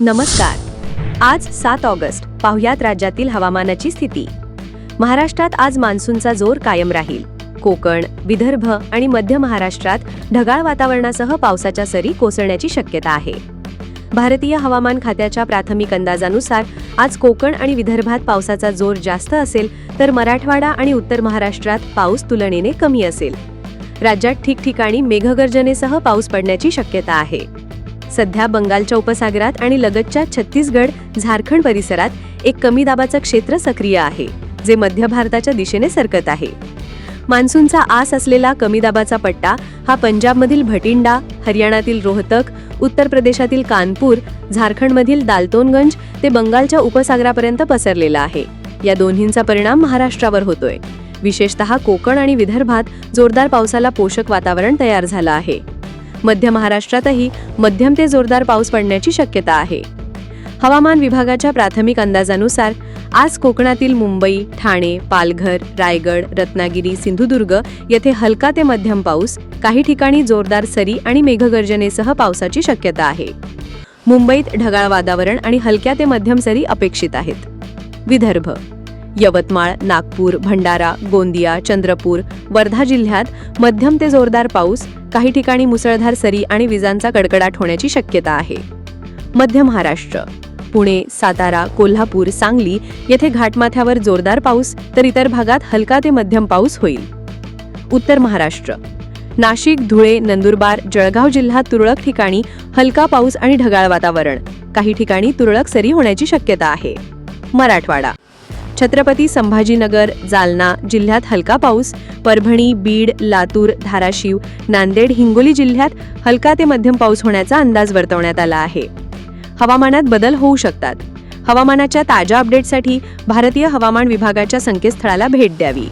नमस्कार. आज सात ऑगस्ट. पाहुयात राज्यातील हवामानाची स्थिती. महाराष्ट्रात आज मान्सूनचा जोर कायम राहील. कोकण विदर्भ आणि मध्य महाराष्ट्रात ढगाळ वातावरणासह पावसाच्या सरी कोसळण्याची शक्यता आहे. भारतीय हवामान खात्याच्या प्राथमिक अंदाजानुसार आज कोकण आणि विदर्भात पावसाचा जोर जास्त असेल तर मराठवाडा आणि उत्तर महाराष्ट्रात पाऊस तुलनेने कमी असेल. राज्यात ठिकठिकाणी मेघगर्जनेसह पाऊस पडण्याची शक्यता आहे. सध्या बंगालच्या उपसागरात आणि लगतच्या छत्तीसगड झारखंड परिसरात एक कमी दाबाचं क्षेत्र सक्रिय आहे जे मध्य भारताच्या दिशेने सरकत आहे. मान्सूनचा आस असलेला कमी दाबाचा पट्टा हा पंजाबमधील भटिंडा हरियाणातील रोहतक उत्तर प्रदेशातील कानपूर झारखंडमधील दालतोनगंज ते बंगालच्या उपसागरापर्यंत पसरलेला आहे. या दोन्हींचा परिणाम महाराष्ट्रावर होतोय. विशेषतः कोकण आणि विदर्भात जोरदार पावसाला पोषक वातावरण तयार झालं आहे. मध्य महाराष्ट्रातही मध्यम ते जोरदार पाऊस पडण्याची शक्यता आहे. हवामान विभागाच्या प्राथमिक अंदाजानुसार आज कोकणातील मुंबई ठाणे पालघर रायगड रत्नागिरी सिंधुदुर्ग येथे हलका ते मध्यम पाऊस काही ठिकाणी जोरदार सरी आणि मेघगर्जनेसह पावसाची शक्यता आहे. मुंबईत ढगाळ वातावरण आणि हलक्या ते मध्यम सरी अपेक्षित आहेत. विदर्भ यवतमाळ नागपूर भंडारा गोंदिया चंद्रपूर वर्धा जिल्ह्यात मध्यम ते जोरदार पाऊस काही ठिकाणी मुसळधार सरी आणि विजांचा कडकडाट होण्याची शक्यता आहे. मध्य महाराष्ट्र पुणे सातारा कोल्हापूर सांगली येथे घाटमाथ्यावर जोरदार पाऊस तर इतर भागात हलका ते मध्यम पाऊस होईल. उत्तर महाराष्ट्र नाशिक धुळे नंदुरबार जळगाव जिल्ह्यात तुरळक ठिकाणी हलका पाऊस आणि ढगाळ वातावरण काही ठिकाणी तुरळक सरी होण्याची शक्यता आहे. मराठवाडा छत्रपती संभाजीनगर जालना जिल्ह्यात हलका पाऊस परभणी बीड लातूर धाराशिव नांदेड हिंगोली जिल्ह्यात हलका ते मध्यम पाऊस होण्याचा अंदाज वर्तवण्यात आला आहे. हवामानात बदल होऊ शकतात. हवामानाच्या ताज्या अपडेटसाठी भारतीय हवामान विभागाच्या संकेतस्थळाला भेट द्यावी.